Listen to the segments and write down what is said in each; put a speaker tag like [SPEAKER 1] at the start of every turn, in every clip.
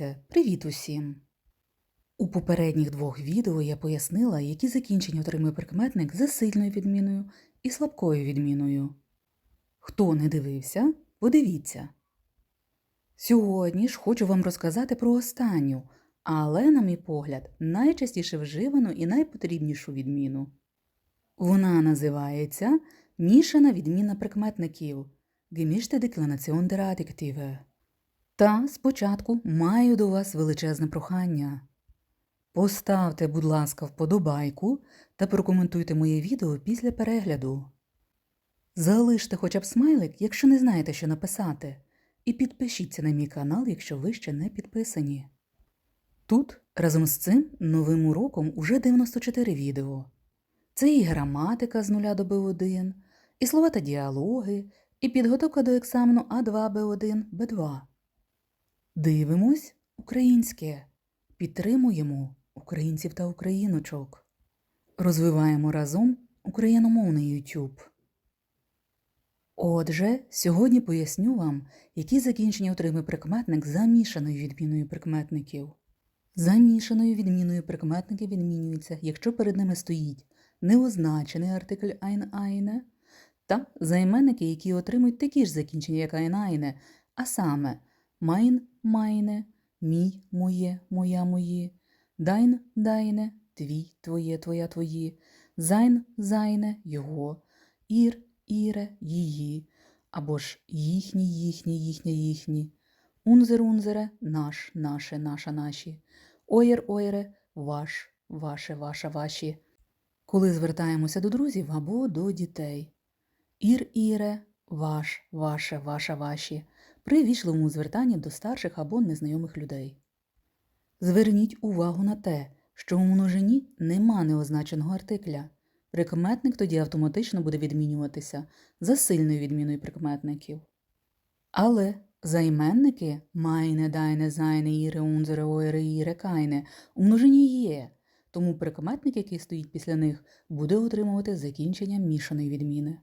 [SPEAKER 1] Leute! Привіт усім! У попередніх двох відео я пояснила, які закінчення отримує прикметник за сильною відміною і слабкою відміною. Хто не дивився, подивіться. Сьогодні ж хочу вам розказати про останню, але, на мій погляд, найчастіше вживану і найпотрібнішу відміну. Вона називається мішана відміна прикметників Deklination der Adjektive. Та спочатку маю до вас величезне прохання. Поставте, будь ласка, вподобайку та прокоментуйте моє відео після перегляду. Залиште хоча б смайлик, якщо не знаєте, що написати, і підпишіться на мій канал, якщо ви ще не підписані. Тут разом з цим новим уроком уже 94 відео. Це і граматика з 0 до Б1, і слова та діалоги, і підготовка до екзамену А2 Б1 Б2. Дивимось українське, підтримуємо українців та україночок. Розвиваємо разом україномовний YouTube. Отже, сьогодні поясню вам, які закінчення отримує прикметник замішаною відміною прикметників. Замішаною відміною прикметники відмінюються, якщо перед ними стоїть неозначений артикль ein eine та займенники, які отримують такі ж закінчення, як ein eine, а саме mein, meine, мій, моє, моя, мої, dein, deine, твій, твоє, твоя, твої, sein, seine, його, ihr, ihre, її, або ж їхні, їхні, їхня, їхні, unser, unsere, наш, наше, наша, наші, euer, eure, ваш, ваше, ваша, ваші. Коли звертаємося до друзів або до дітей. Ір, іре, ваш, ваше, ваша, ваші при вічливому звертанні до старших або незнайомих людей. Зверніть увагу на те, що у множині нема неозначеного артикля. Прикметник тоді автоматично буде відмінюватися за сильною відміною прикметників. Але займенники майне, дайне, зайне, іре, унзере, ойре, іре, кайне у множині є, тому прикметник, який стоїть після них, буде отримувати закінчення мішаної відміни.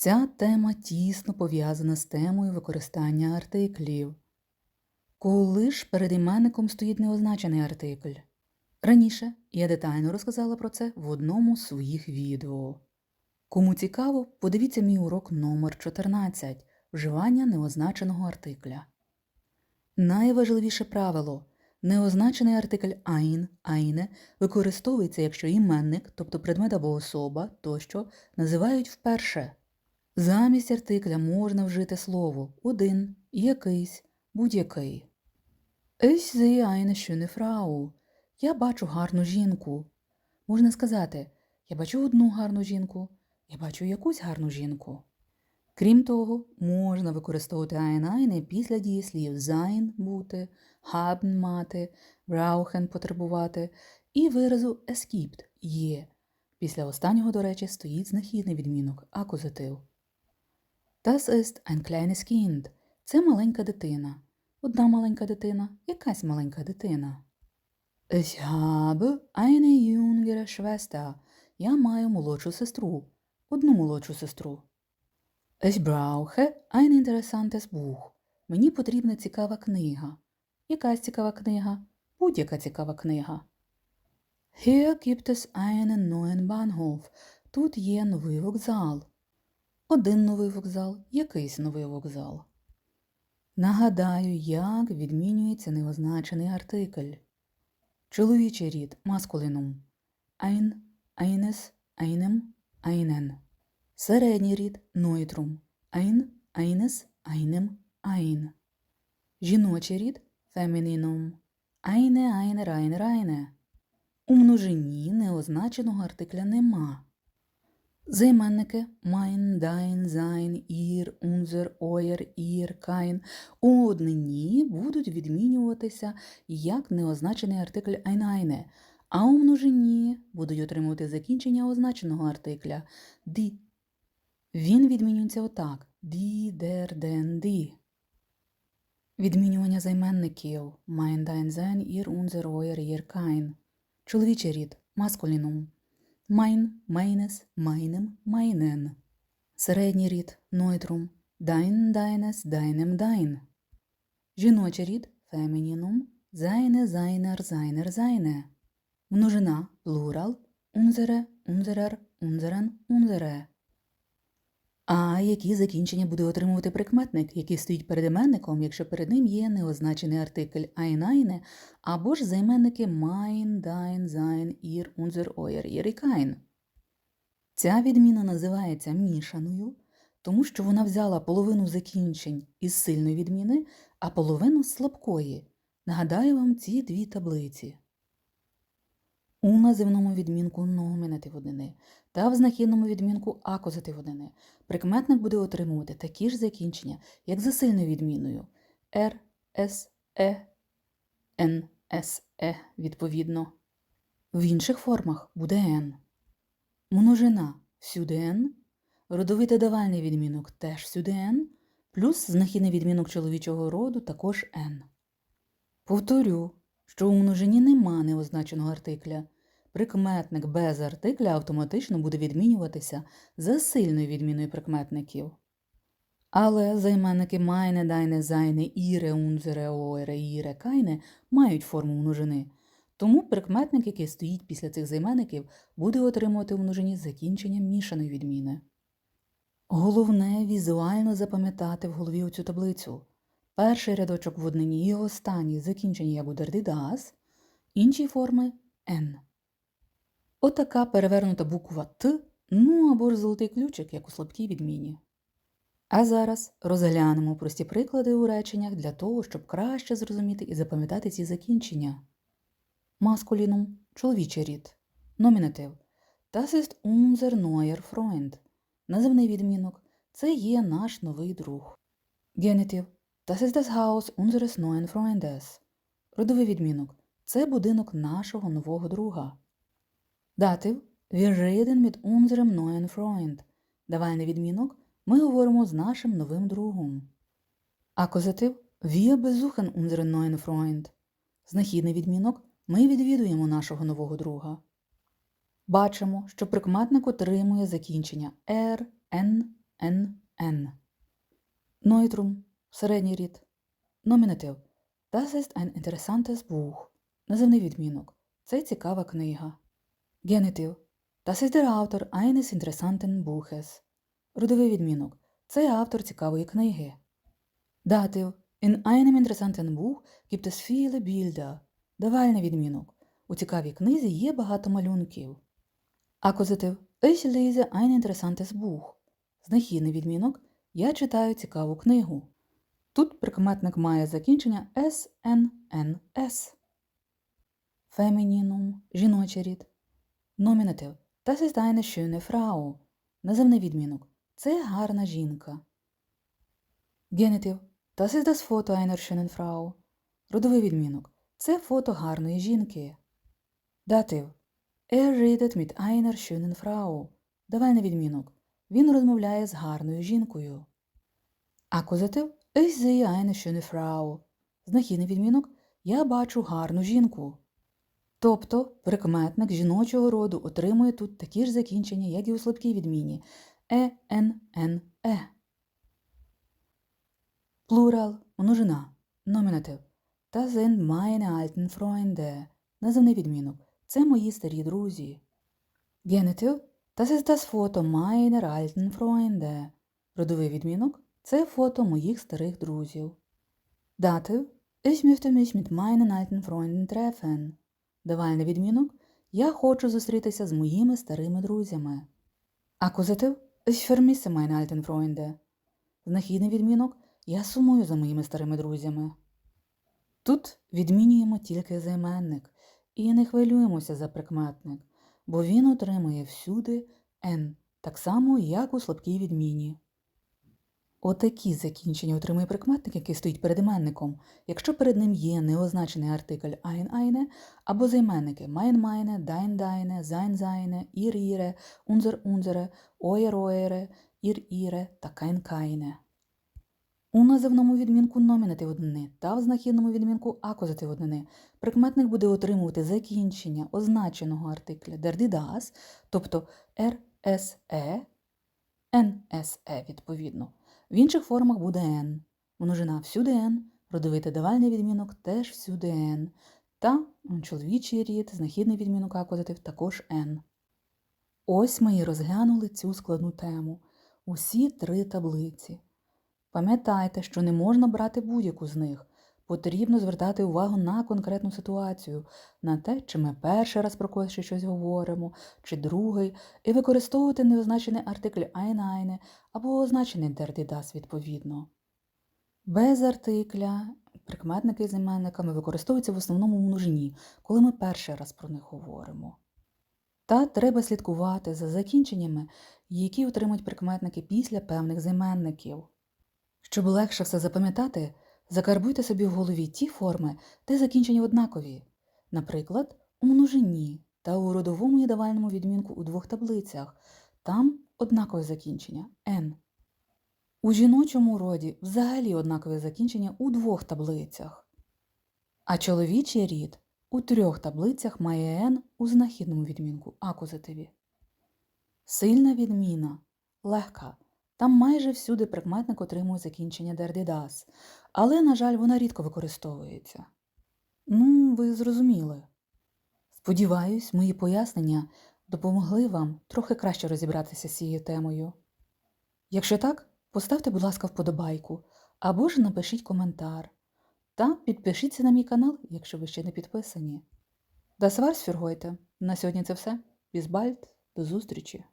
[SPEAKER 1] Ця тема тісно пов'язана з темою використання артиклів. Коли ж перед іменником стоїть неозначений артикль? Раніше я детально розказала про це в одному з своїх відео. Кому цікаво, подивіться мій урок номер 14 вживання неозначеного артикля. Найважливіше правило неозначений артикль ein, eine використовується, якщо іменник, тобто предмет або особа тощо називають вперше. Замість артикля можна вжити слово один, якийсь, будь-який. Ich sehe eine schöne Frau. Я бачу гарну жінку. Можна сказати, я бачу одну гарну жінку, я бачу якусь гарну жінку. Крім того, можна використовувати ein eine після дієслів sein – бути, haben – мати, brauchen – потребувати і виразу es gibt – є. Після останнього, до речі, стоїть знахідний відмінок акузатив. Das ist ein kleines Kind. Це маленька дитина. Одна маленька дитина, якась маленька дитина. Ich habe eine jüngere Schwester. Я маю молодшу сестру. Одну молодшу сестру. Ich brauche ein interessantes Buch. Мені потрібна цікава книга. Якась цікава книга? Будь-яка цікава книга. Hier gibt es einen neuen Bahnhof. Тут є новий вокзал. Один новий вокзал, якийсь новий вокзал. Нагадаю, як відмінюється неозначений артикль. Чоловічий рід маскулинум ein, eines, einem, einen. Середній рід нойтрум ein, eines, einem, ein. Жіночий рід фемінінум eine, einer, einer, eine. У множині неозначеного артикля нема. Займенники mein, dein, sein, ihr, unser, euer, ihr, kein у однині будуть відмінюватися як неозначений артикль ein, eine, а у множині будуть отримувати закінчення означеного артикля die. Він відмінюється отак die, der, den, die. Відмінювання займенників mein, dein, sein, ihr, unser, euer, ihr, kein. Чоловічий рід маскулінум mein, meines, майнем, meinen. Середній рід нойтрум Дайн, дайнес, дайнем, дайн. Жіночий рід фемінінум, зайне, зайнер, зайнер, зайне. Множина плурал унзере, унзерер, унзерен, унзере. А які закінчення буде отримувати прикметник, який стоїть перед іменником, якщо перед ним є неозначений артикль «айнайне» або ж займенники «mein», «dein», «sein», «ihr», «unser», «euer», «ihr». Ця відміна називається мішаною, тому що вона взяла половину закінчень із сильної відміни, а половину слабкої. Нагадаю вам ці дві таблиці. У називному відмінку номінатив однини та в знахідному відмінку акузатив однини прикметник буде отримувати такі ж закінчення, як за сильною відміною «р», «с», «е», «н», «с», «е» відповідно. В інших формах буде «н». Множина всюди «н», родовий давальний відмінок теж всюди «н», плюс знахідний відмінок чоловічого роду також «н». Повторю, що у множині нема неозначеного артикля. Прикметник без артикля автоматично буде відмінюватися за сильною відміною прикметників. Але займенники майне, дайне, зайне, іре, унзере, ойре, іре, кайне мають форму множини. Тому прикметник, який стоїть після цих займенників, буде отримувати у множині закінчення мішаної відміни. Головне візуально запам'ятати в голові оцю таблицю. Перший рядочок в однині і останній закінчення як у дердидас, інші форми Н. Отака перевернута буква Т, ну або ж золотий ключик, як у слабкій відміні. А зараз розглянемо прості приклади у реченнях для того, щоб краще зрозуміти і запам'ятати ці закінчення. Маскулінум чоловічий рід. Номінатив. Das ist unser neuer Freund. Називний відмінок. Це є наш новий друг. Генетив. Das ist das Haus unseres neuen Freundes. Родовий відмінок. Це будинок нашого нового друга. Датив. Wir reden mit unserem neuen Freund. Давальний відмінок. Ми говоримо з нашим новим другом. Акузатив. Wir besuchen unseren neuen Freund. Знахідний відмінок. Ми відвідуємо нашого нового друга. Бачимо, що прикметник отримує закінчення «р», «н», «н», «н». Нойтрум – середній рід. Номінатив Das ist ein interessantes Buch. Називний відмінок. Це цікава книга. Генетив Das ist der Autor eines interessanten Buches. Родовий відмінок. Це автор цікавої книги. Датив In einem interessanten Buch gibt es viele Bilder. Давальний відмінок. У цікавій книзі є багато малюнків. Акузатив Ich lese ein interessantes Buch. Знахідний відмінок. Я читаю цікаву книгу. Тут прикметник має закінчення «с», «н», «н», «с». Фемінінум – жіночий рід. Номінатив Das ist eine schöne. Називний відмінок. Це гарна жінка. Генетив Das ist das Foto einer schönen Frau. Родовий відмінок. Це фото гарної жінки. Датив Er redet mit einer schönen Frau. Давальний відмінок. Він розмовляє з гарною жінкою. Акузатив eine schöne Frau. Знахідний відмінок Я бачу гарну жінку. Тобто прикметник жіночого роду отримує тут такі ж закінчення, як і у слабкій відміні е, н, н, е. Плурал множина. Номінатив. Das sind meine alten Freunde. Називний відмінок. Це мої старі друзі. Генетив. Das ist das Foto meiner alten Freunde. Родовий відмінок. Це фото моїх старих друзів. Датив. Ich möchte mich mit meinen alten Freunden treffen. Давальний відмінок. Я хочу зустрітися з моїми старими друзями. Акузатив. Ich vermisse meine alten Freunde. Знахідний відмінок. Я сумую за моїми старими друзями. Тут відмінюємо тільки займенник і не хвилюємося за прикметник, бо він отримує всюди «н», так само, як у слабкій відміні. Отакі закінчення отримує прикметник, який стоїть перед іменником, якщо перед ним є неозначений артикль «ein» «eine» або займенники «mein» «meine», «dein» «deine», «sein» «seine», «ihr» «ihre», «unser» «unsere», «euer» «eure», «ihr» «ihre» та «kein» «keine». У називному відмінку номінатив однини та в знахідному відмінку акузатив однини прикметник буде отримувати закінчення означеного артикля дердідас, тобто РСЕ, НСЕ відповідно. В інших формах буде N. Множина всюди N, Родовий та давальний відмінок теж всюди Н. Та чоловічий рід, знахідний відмінок акузатив також Н. Ось ми і розглянули цю складну тему. Усі три таблиці. Пам'ятайте, що не можна брати будь-яку з них. Потрібно звертати увагу на конкретну ситуацію, на те, чи ми перший раз про когось щось говоримо, чи другий, і використовувати неозначений артикль «eine» або означений «der die das» відповідно. Без артикля прикметники з іменниками використовуються в основному в множині, коли ми перший раз про них говоримо. Та треба слідкувати за закінченнями, які отримують прикметники після певних займенників. Щоб легше все запам'ятати, закарбуйте собі в голові ті форми, де закінчення однакові, наприклад, у множині та у родовому і давальному відмінку у двох таблицях. Там однакове закінчення n. У жіночому роді взагалі однакове закінчення у двох таблицях. А чоловічий рід у трьох таблицях має n у знахідному відмінку акузативі. Сильна відміна легка. Там майже всюди прикметник отримує закінчення дердідас, але, на жаль, вона рідко використовується. Ну, ви зрозуміли. Сподіваюсь, мої пояснення допомогли вам трохи краще розібратися з цією темою. Якщо так, поставте, будь ласка, вподобайку або ж напишіть коментар. Та підпишіться на мій канал, якщо ви ще не підписані. Für heute. На сьогодні це все. Бізбальд, до зустрічі!